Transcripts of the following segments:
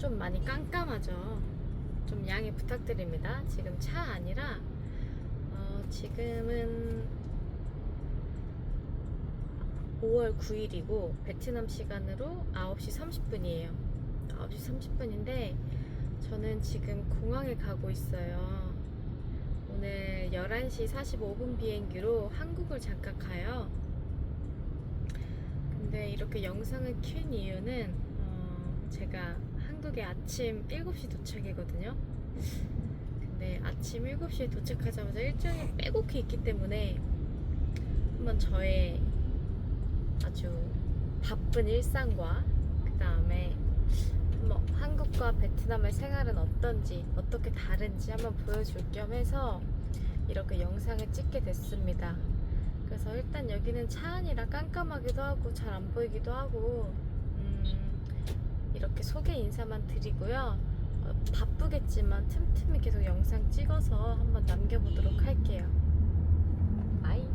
좀 많이 깜깜하죠. 좀 양해 부탁드립니다. 지금 차 아니라 어, 지금은 5월 9일이고 베트남 시간으로 9시 30분이에요. 9시 30분인데 저는 지금 공항에 가고 있어요. 오늘 11시 45분 비행기로 한국을 잠깐 가요. 근데 이렇게 영상을 켠 이유는 어, 제가 한국에 아침 7시 도착이거든요. 근데 아침 7시에 도착하자마자 일정이 빼곡히 있기 때문에 한번 저의 아주 바쁜 일상과 그 다음에 뭐 한국과 베트남의 생활은 어떤지 어떻게 다른지 한번 보여줄 겸 해서 이렇게 영상을 찍게 됐습니다. 그래서 일단 여기는 차 안이라 깜깜하기도 하고 잘 안 보이기도 하고 음, 이렇게 소개 인사만 드리고요. 어, 바쁘겠지만 틈틈이 계속 영상 찍어서 한번 남겨보도록 할게요. 아이.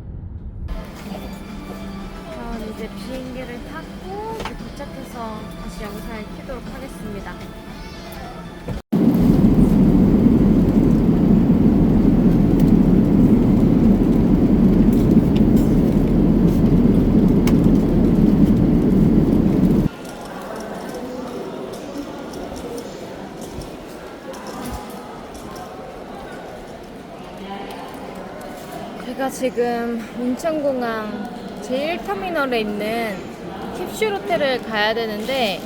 전 이제 비행기를 타고 도착해서 다시 영상을 켜도록 하겠습니다. 제가 지금 인천공항 제1터미널에 있는 캡슐 호텔을 가야 되는데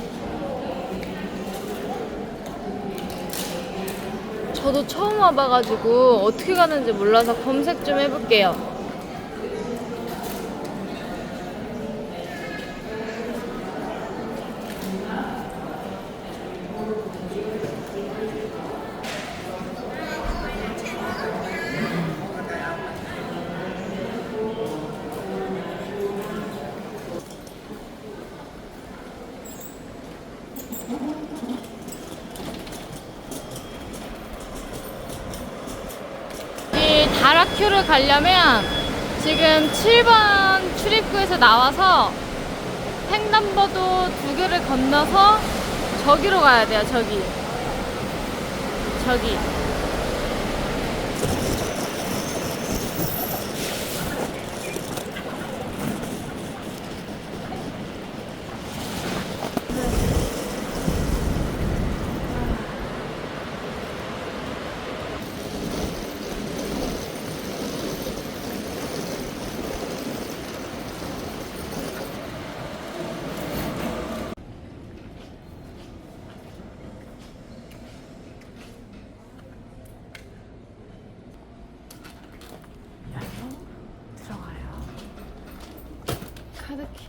저도 처음 와봐가지고 어떻게 가는지 몰라서 검색 좀 해볼게요. 이 다라 큐를 가려면 지금 7번 출입구에서 나와서 횡단보도 두 개를 건너서 저기로 가야 돼요, 저기. 저기. 들어가요. 카드키.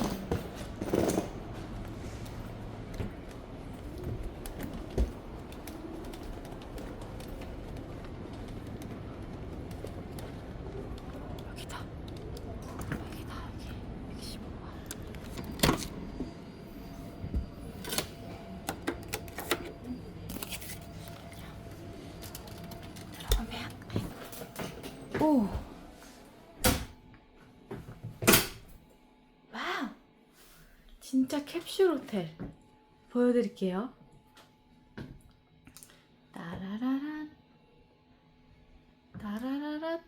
여기다. 여기다, 여기. 115번. 오. 와우. 진짜 캡슐 호텔. 보여드릴게요. 따라라란. 따라라란.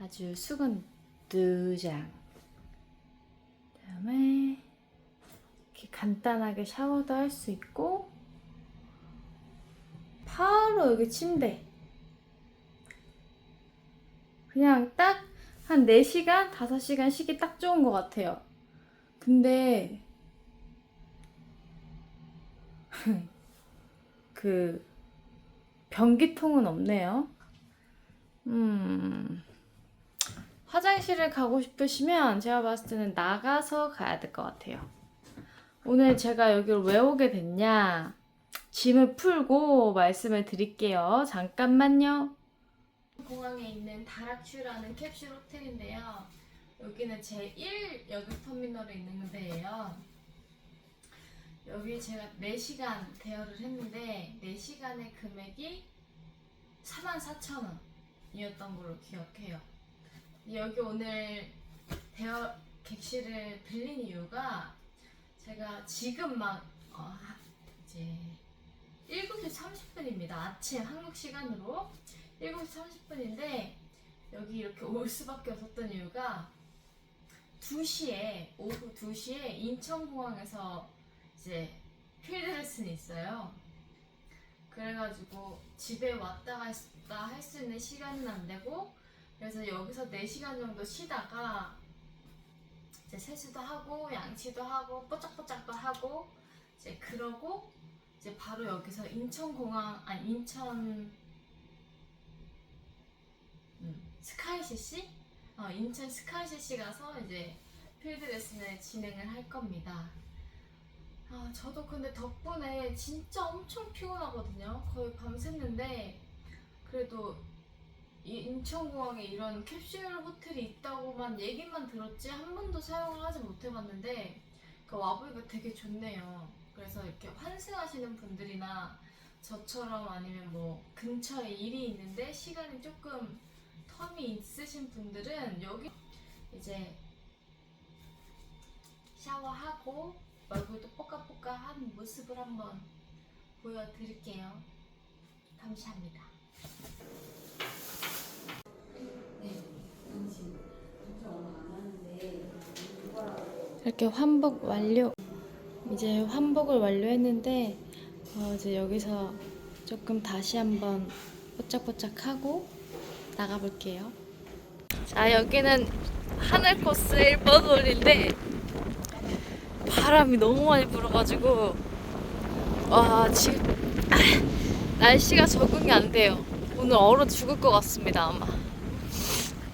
아주 수건 두 장. 그다음에 이렇게 간단하게 샤워도 할 수 있고 바로 여기 침대. 그냥 딱 한 4시간, 5시간 쉬기 딱 좋은 것 같아요. 근데, 그, 변기통은 없네요. 음, 화장실을 가고 싶으시면 제가 봤을 때는 나가서 가야 될 것 같아요. 오늘 제가 여기를 왜 오게 됐냐? 짐을 풀고 말씀을 드릴게요. 잠깐만요. 공항에 있는 다락슈라는 캡슐 호텔인데요. 여기는 제1 여객 터미널에 있는 데예요. 여기 제가 4시간 대여를 했는데 4시간의 금액이 44,000원이었던 걸로 기억해요. 여기 오늘 대여 객실을 빌린 이유가 제가 지금 막 어, 하- 이제 7시 30분입니다. 아침 한국 시간으로 7시 30분인데 여기 이렇게 올 수밖에 없었던 이유가 2시에 오후 2시에 인천공항에서 이제 필드 레슨이 있어요. 그래가지고 집에 왔다 갔다 할 수 있는 시간은 안 되고 그래서 여기서 4시간 정도 쉬다가 이제 세수도 하고 양치도 하고 뽀짝뽀짝도 하고 이제 그러고 이제 바로 여기서 인천공항 아니 인천 음, 스카이CC 어, 인천 스카이CC 가서 이제 필드 레슨을 진행을 할 겁니다. 아, 저도 근데 덕분에 진짜 엄청 피곤하거든요. 거의 밤샜는데 그래도 이 인천공항에 이런 캡슐 호텔이 있다고만 얘기만 들었지 한 번도 사용을 하지 못해봤는데 그 와보니까 되게 좋네요. 그래서 이렇게 환승하시는 분들이나 저처럼 아니면 뭐 근처에 일이 있는데 시간이 조금 텀이 있으신 분들은 여기 이제 샤워하고 얼굴도 뽀까뽀까한 모습을 한번 보여드릴게요. 감사합니다. 이렇게 환복 완료. 이제 환복을 완료했는데 어, 이제 여기서 조금 다시 한번 뽀짝뽀짝하고 나가볼게요. 자 여기는 하늘 코스 1번 홀인데 바람이 너무 많이 불어가지고 와 지금 아, 날씨가 적응이 안 돼요. 오늘 얼어 죽을 것 같습니다 아마.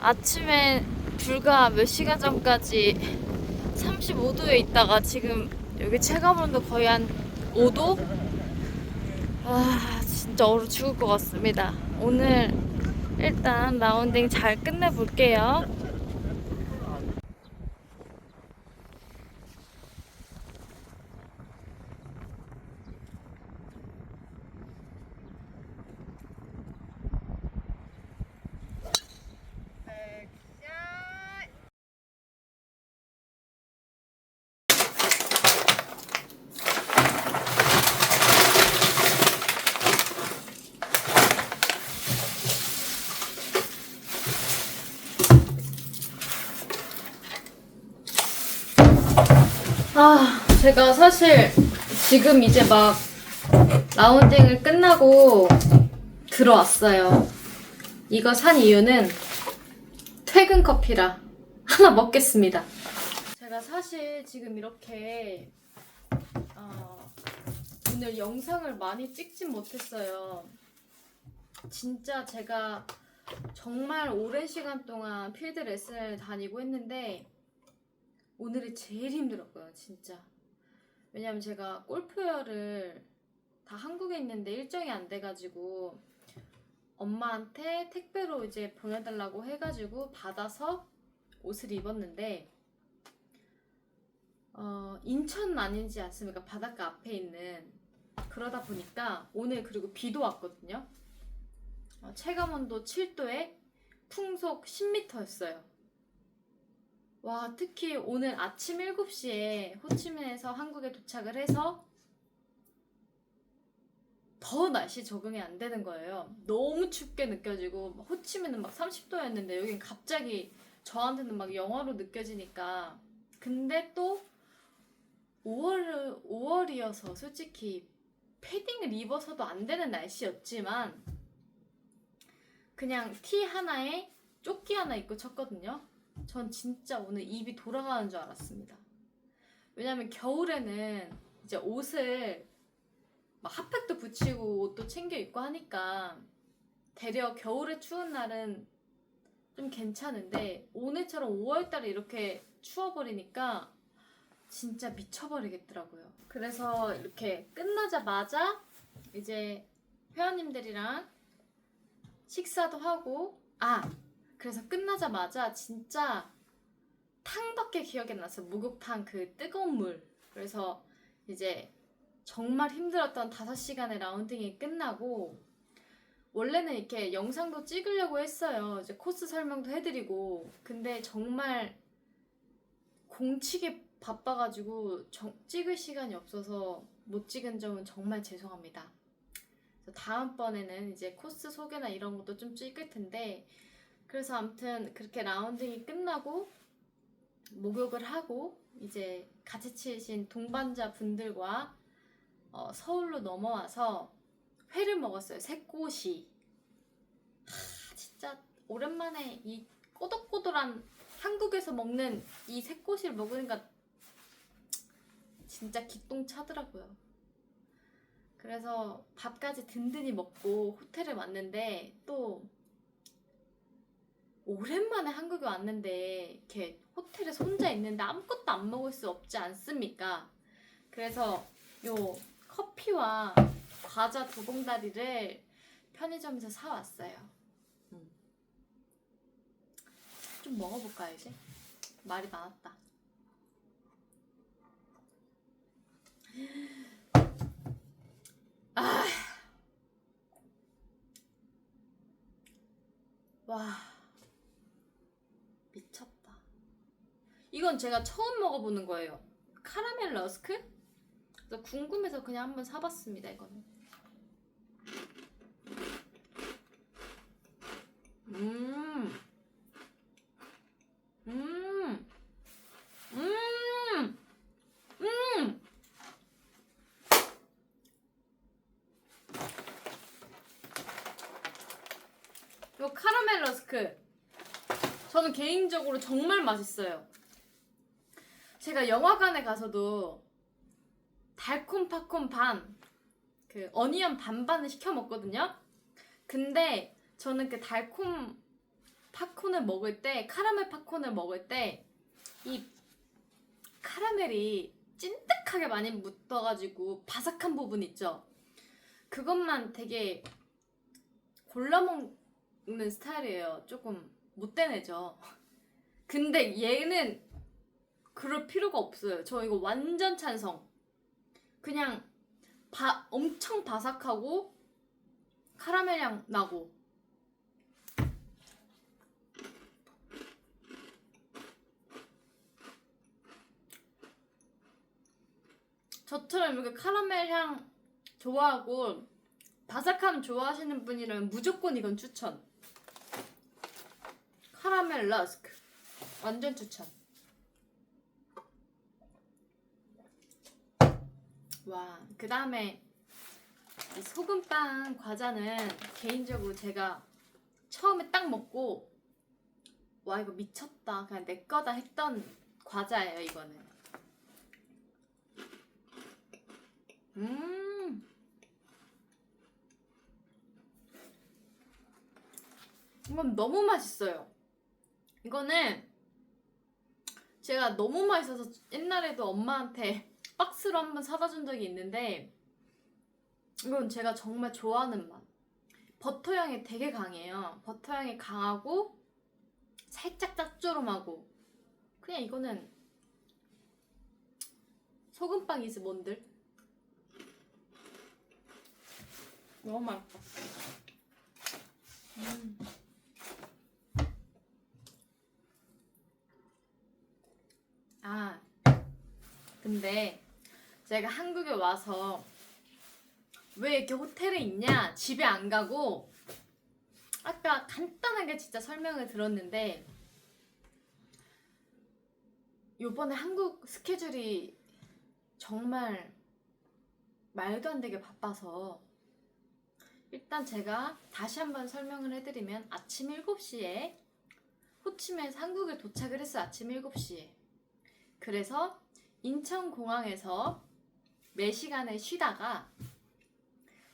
아침에 불과 몇 시간 전까지 35도에 있다가 지금 여기 체감온도 거의 한 5도? 아 진짜 얼어 죽을 것 같습니다. 오늘 일단 라운딩 잘 끝내볼게요. 제가 사실 지금 이제 막 라운딩을 끝나고 들어왔어요. 이거 산 이유는 퇴근 커피라 하나 먹겠습니다. 제가 사실 지금 이렇게 어, 오늘 영상을 많이 찍진 못했어요. 진짜 제가 정말 오랜 시간 동안 필드 레슨을 다니고 했는데 오늘이 제일 힘들었고요, 진짜. 왜냐면 제가 골프웨어를 다 한국에 있는데 일정이 안 돼가지고 엄마한테 택배로 이제 보내달라고 해가지고 받아서 옷을 입었는데 어, 인천 아닌지 않습니까? 바닷가 앞에 있는 그러다 보니까 오늘 그리고 비도 왔거든요. 어, 체감 온도 7도에 풍속 10m였어요. 와, 특히 오늘 아침 7시에 호치민에서 한국에 도착을 해서 더 날씨 적응이 안 되는 거예요. 너무 춥게 느껴지고 호치민은 막 30도였는데 여긴 갑자기 저한테는 막 영하로 느껴지니까 근데 또 5월 5월이어서 솔직히 패딩을 입어서도 안 되는 날씨였지만 그냥 티 하나에 조끼 하나 입고 쳤거든요. 전 진짜 오늘 입이 돌아가는 줄 알았습니다. 왜냐면 겨울에는 이제 옷을 막 핫팩도 붙이고 옷도 챙겨 입고 하니까 대려 겨울에 추운 날은 좀 괜찮은데 오늘처럼 5월달에 이렇게 추워버리니까 진짜 미쳐버리겠더라고요. 그래서 이렇게 끝나자마자 이제 회원님들이랑 식사도 하고 아 그래서 끝나자마자 진짜 탕밖에 기억이 안 났어요. 목욕탕 그 뜨거운 물. 그래서 이제 정말 힘들었던 5시간의 라운딩이 끝나고 원래는 이렇게 영상도 찍으려고 했어요. 이제 코스 설명도 해드리고 근데 정말 공치게 바빠가지고 정- 찍을 시간이 없어서 못 찍은 점은 정말 죄송합니다. 다음번에는 이제 코스 소개나 이런 것도 좀 찍을 텐데 그래서 아무튼 그렇게 라운딩이 끝나고 목욕을 하고 이제 같이 치신 동반자 분들과 어, 서울로 넘어와서 회를 먹었어요. 새꼬시. 하, 진짜 오랜만에 이 꼬독꼬독한 한국에서 먹는 이 새꼬시를 먹으니까 진짜 기똥 차더라고요. 그래서 밥까지 든든히 먹고 호텔에 왔는데 또 오랜만에 한국에 왔는데 이렇게 호텔에서 혼자 있는데 아무것도 안 먹을 수 없지 않습니까? 그래서 요 커피와 과자 두 봉다리를 편의점에서 사왔어요. 음. 좀 먹어볼까요, 이제? 말이 많았다. 아. 와. 미쳤다. 이건 제가 처음 먹어보는 거예요. 카라멜 러스크? 그래서 궁금해서 그냥 한번 사봤습니다, 이거는. 음. 음. 음. 음. 요 카라멜 러스크. 저는 개인적으로 정말 맛있어요. 제가 영화관에 가서도 달콤파콤 반, 그 어니언 반반을 시켜 먹거든요. 근데 저는 그 달콤 팝콘을 먹을 때, 카라멜 팝콘을 먹을 때, 이 카라멜이 찐득하게 많이 묻어가지고 바삭한 부분 있죠? 그것만 되게 골라 먹는 스타일이에요. 조금 못된 애죠. 근데 얘는 그럴 필요가 없어요. 저 이거 완전 찬성. 그냥 바, 엄청 바삭하고 카라멜 향 나고 저처럼 이렇게 카라멜 향 좋아하고 바삭함 좋아하시는 분이라면 무조건 이건 추천. 카라멜 러스크 완전 추천. 와, 그 다음에 이 소금빵 과자는 개인적으로 제가 처음에 딱 먹고 와 이거 미쳤다 그냥 내 거다 했던 과자예요 이거는. 음. 이건 너무 맛있어요. 이거는 제가 너무 맛있어서 옛날에도 엄마한테 박스로 한 번 사다 준 적이 있는데 이건 제가 정말 좋아하는 맛. 버터 향이 되게 강해요. 버터 향이 강하고 살짝 짭조름하고 그냥 이거는 소금빵이지 뭔들. 너무 맛있다. 음. 아, 근데 제가 한국에 와서 왜 이렇게 호텔에 있냐? 집에 안 가고 아까 간단하게 진짜 설명을 들었는데 요번에 한국 스케줄이 정말 말도 안 되게 바빠서 일단 제가 다시 한번 설명을 해드리면 아침 7시에 호치민에서 한국에 도착을 했어요. 아침 7시에. 그래서 인천공항에서 4시간을 쉬다가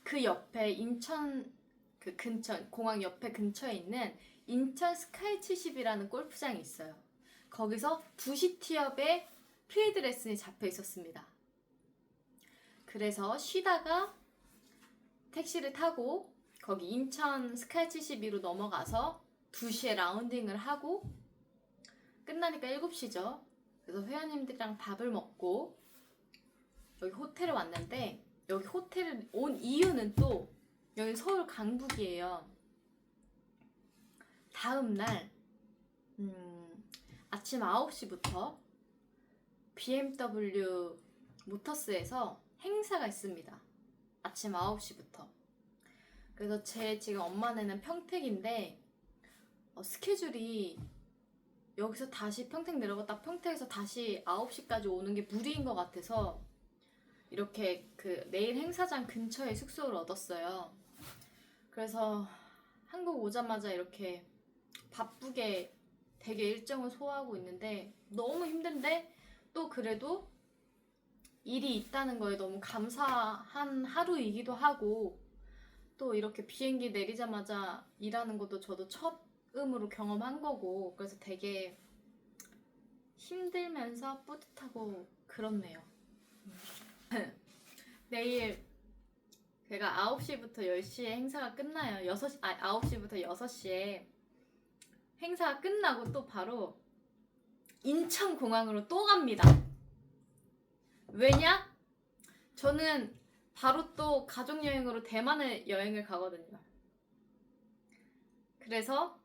그 옆에 인천 그 근처 공항 옆에 근처에 있는 인천 스카이 70이라는 골프장이 있어요. 거기서 2시 티업에 필드 레슨이 잡혀 있었습니다. 그래서 쉬다가 택시를 타고 거기 인천 스카이 72로 넘어가서 2시에 라운딩을 하고 끝나니까 7시죠. 그래서 회원님들이랑 밥을 먹고 여기 호텔에 왔는데 여기 호텔을 온 이유는 또 여기 서울 강북이에요. 다음 날 음, 아침 9시부터 BMW 모터스에서 행사가 있습니다. 아침 9시부터. 그래서 제 지금 엄마네는 평택인데 어, 스케줄이 여기서 다시 평택 내려갔다 평택에서 다시 9시까지 오는 게 무리인 것 같아서 이렇게 그 내일 행사장 근처에 숙소를 얻었어요. 그래서 한국 오자마자 이렇게 바쁘게 되게 일정을 소화하고 있는데 너무 힘든데 또 그래도 일이 있다는 거에 너무 감사한 하루이기도 하고 또 이렇게 비행기 내리자마자 일하는 것도 저도 처음으로 경험한 거고 그래서 되게 힘들면서 뿌듯하고 그렇네요. 내일 제가 9시부터 10시에 행사가 끝나요. 6시, 아, 9시부터 6시에 행사가 끝나고 또 바로 인천공항으로 또 갑니다. 왜냐? 저는 바로 또 가족여행으로 대만을 여행을 가거든요. 그래서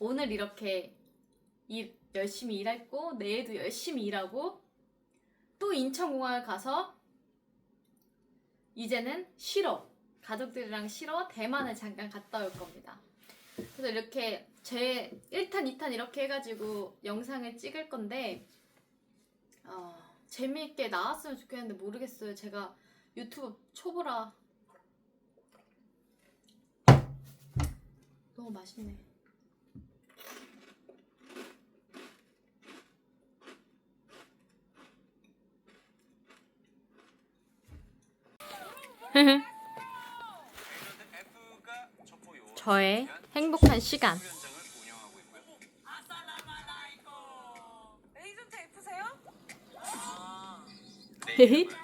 오늘 이렇게 일, 열심히 일했고, 내일도 열심히 일하고, 또 인천공항을 가서 이제는 쉬러 가족들이랑 쉬러 대만을 잠깐 갔다 올 겁니다. 그래서 이렇게 제 1탄, 2탄 이렇게 해가지고 영상을 찍을 건데 어, 재미있게 나왔으면 좋겠는데 모르겠어요. 제가 유튜브 초보라 너무 맛있네. 저의 행복한 시간. F세요? 헤헤.